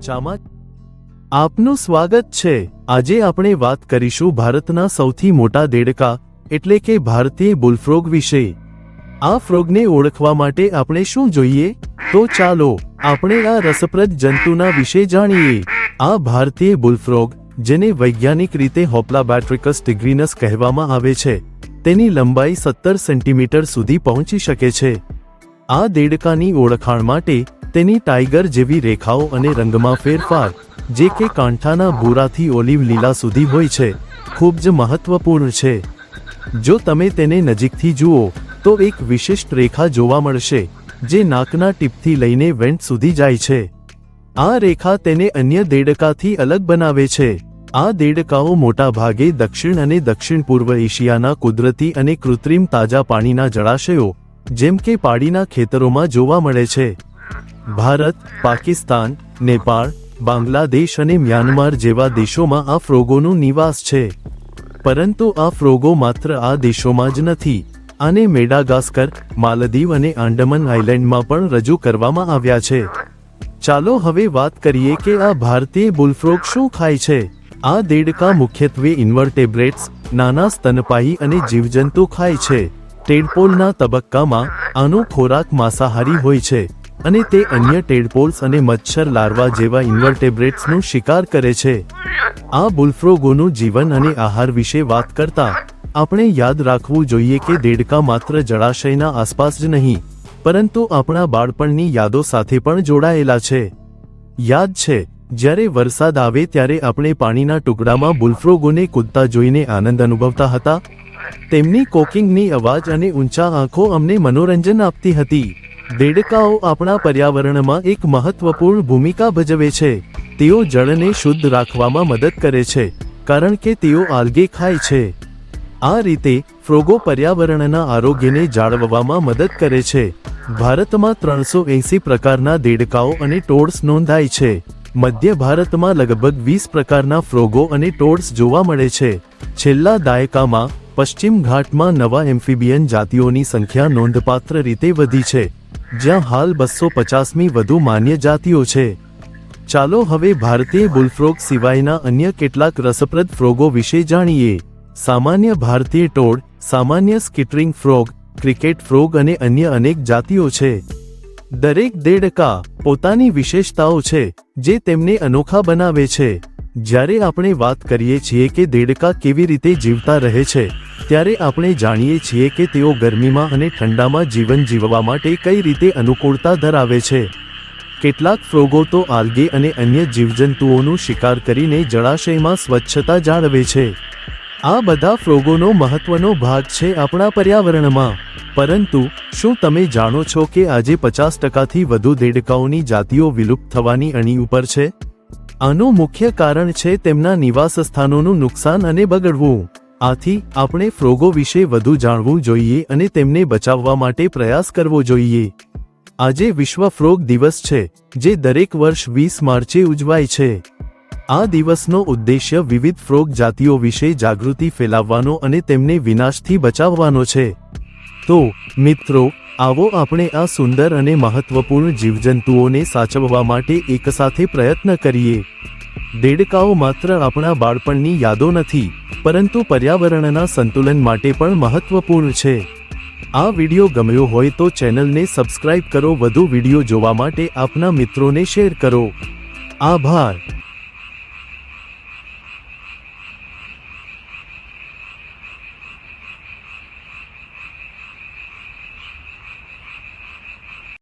ચામાં આપનું સ્વાગત છે. આજે આપણે વાત કરીશું ભારતના સૌથી મોટા દેડકા, એટલે કે ભારતીય બુલફ્રોગ વિશે. આ ફ્રોગને ઓળખવા માટે આપણે શું જોઈએ? તો ચાલો, આપણે આ રસપ્રદ જંતુના વિશે જાણીએ. આ ભારતીય બુલફ્રોગ, જેને વૈજ્ઞાનિક રીતે હોપલા બેટ્રિકસ ટિગ્રીનસ કહેવામાં આવે છે, તેની લંબાઈ સત્તર સેન્ટીમીટર સુધી પહોંચી શકે છે. આ દેડકાની ઓળખાણ માટે તેની ટાઈગર જેવી રેખાઓ અને રંગમાં ફેરફાર, જે કે કાંઠાના ભૂરાથી ઓલિવ લીલા સુધી હોય છે, ખૂબ જ મહત્વપૂર્ણ છે. જો તમે તેને નજીકથી જુઓ, તો એક વિશિષ્ટ રેખા જોવા મળશે, જે નાકના ટીપથી લઈને વેન્ટ સુધી જાય છે. આ રેખા તેને અન્ય દેડકાથી અલગ બનાવે છે. આ દેડકાઓ મોટા ભાગે દક્ષિણ અને દક્ષિણ પૂર્વ એશિયાના કુદરતી અને કૃત્રિમ તાજા પાણીના જળાશયો, જેમ કે પાડીના ખેતરોમાં જોવા મળે છે. ભારત, પાકિસ્તાન, નેપાળ, બાંગ્લાદેશ અને મ્યાનમાર જેવા દેશોમાં આ ફ્રોગોનું નિવાસ છે. પરંતુ આ ફ્રોગો માત્ર આ દેશોમાં જ નથી, આને મેડાગાસ્કર, માલદીવ અને આંડમાન આઇલેન્ડમાં પણ રજૂ કરવામાં આવ્યા છે. ચાલો હવે વાત કરીએ કે આ ભારતીય બુલફ્રોગ શું ખાય છે. આ દેડકા મુખ્યત્વે ઇન્વર્ટેબ્રેટ્સ, નાના સ્તનપાયી અને જીવજંતુ ખાય છે. ટેડપોલના તબક્કામાં આનો ખોરાક માંસાહારી હોય છે. અને તે અન્ય ટેડપોલ્સ અને મચ્છર લાર્વા જેવા ઇન્વર્ટેબ્રેટ્સનો શિકાર કરે છે. આ બુલફ્રોગોનું જીવન અને આહાર વિશે વાત કરતા, આપણે યાદ રાખવું જોઈએ કે દેડકા માત્ર જળાશયના આસપાસ જ નહીં, પરંતુ આપણા બાળપણની યાદો સાથે પણ જોડાયેલા છે. યાદ છે, જ્યારે વરસાદ આવે ત્યારે આપણે પાણીના ટુકડામાં બુલફ્રોગોને કૂદતા જોઈને આનંદ અનુભવતા હતા. તેમની કોકિંગની અવાજ અને ઊંચા આંખો અમને મનોરંજન આપતી હતી. દેડકાઓ આપણા પર્યાવરણમાં એક મહત્વપૂર્ણ ભૂમિકા ભજવે છે. તેઓ જળને શુદ્ધ રાખવામાં મદદ કરે છે, કારણ કે તેઓ આલ્ગે ખાય છે. આ રીતે, ફ્રોગો પર્યાવરણના આરોગ્યને જાળવવામાં મદદ કરે છે. ભારતમાં ત્રણસો એંસી પ્રકારના દેડકાઓ અને ટોળ્સ નોંધાય છે. મધ્ય ભારતમાં લગભગ વીસ પ્રકારના ફ્રોગો અને ટોળ્સ જોવા મળે છે. છેલ્લા દાયકામાં, પશ્ચિમ ઘાટમાં નવા એમ્ફિબિયન જાતિઓની સંખ્યા નોંધપાત્ર રીતે વધી છે. જ્યાં હાલ બસો પચાસમી વધુ માન્ય જાતિઓ છે. ચાલો હવે ભારતીય બુલફ્રોગ સિવાયના અન્ય કેટલાક રસપ્રદ ફ્રોગો વિશે જાણીએ. સામાન્ય ભારતીય ટોડ સામાન્ય સ્કિટરિંગ ફ્રોગ, ક્રિકેટ ફ્રોગ અને અન્ય અનેક જાતિઓ છે. દરેક દેડકા પોતાની વિશેષતાઓ છે, જે તેમને અનોખા બનાવે છે. જ્યારે આપણે વાત કરીએ છીએ કે દેડકા કેવી રીતે જીવતા રહે છે, ત્યારે આપણે જાણીએ છીએ કે તેઓ ગરમીમાં અને ઠંડામાં જીવન જીવવા માટે કઈ રીતે અનુકૂળતા ધરાવે છે. કેટલાક ફ્રોગો તો આલ્ગે અને અન્ય જીવજંતુઓનું શિકાર કરીને જળાશયમાં સ્વચ્છતા જાળવે છે. આ બધા ફ્રોગોનો મહત્વનો ભાગ છે આપણા પર્યાવરણમાં. પરંતુ, શું તમે જાણો છો કે આજે પચાસ ટકાથી વધુ દેડકાઓની જાતિઓ વિલુપ્ત થવાની અણી ઉપર છે? આનું મુખ્ય કારણ છે તેમના નિવાસ સ્થાનોનું નુકસાન અને બગડવું. આથી, આપણે ફ્રોગો વિશે વધુ જાણવું જોઈએ અને તેમને બચાવવા માટે પ્રયાસ કરવો જોઈએ. આજે વિશ્વ ફ્રોગ દિવસ છે, જે દરેક વર્ષ વીસ માર્ચે ઉજવાય છે. આ દિવસનો ઉદ્દેશ્ય વિવિધ ફ્રોગ જાતિઓ વિશે જાગૃતિ ફેલાવવાનો અને તેમને વિનાશથી બચાવવાનો છે. તો, મિત્રો, આવો આપણે આ સુંદર અને મહત્વપૂર્ણ જીવજંતુઓને સાચવવા માટે એકસાથે પ્રયત્ન કરીએ. દેડકાઓ માત્ર આપણા બાળપણની યાદો નથી, પરંતુ પર્યાવરણના સંતુલન માટે પણ મહત્વપૂર્ણ છે. આ વીડિયો ગમ્યો હોય તો ચેનલને સબસ્ક્રાઇબ કરો, વધુ વીડિયો જોવા માટે આપના મિત્રોને શેર કરો. આભાર.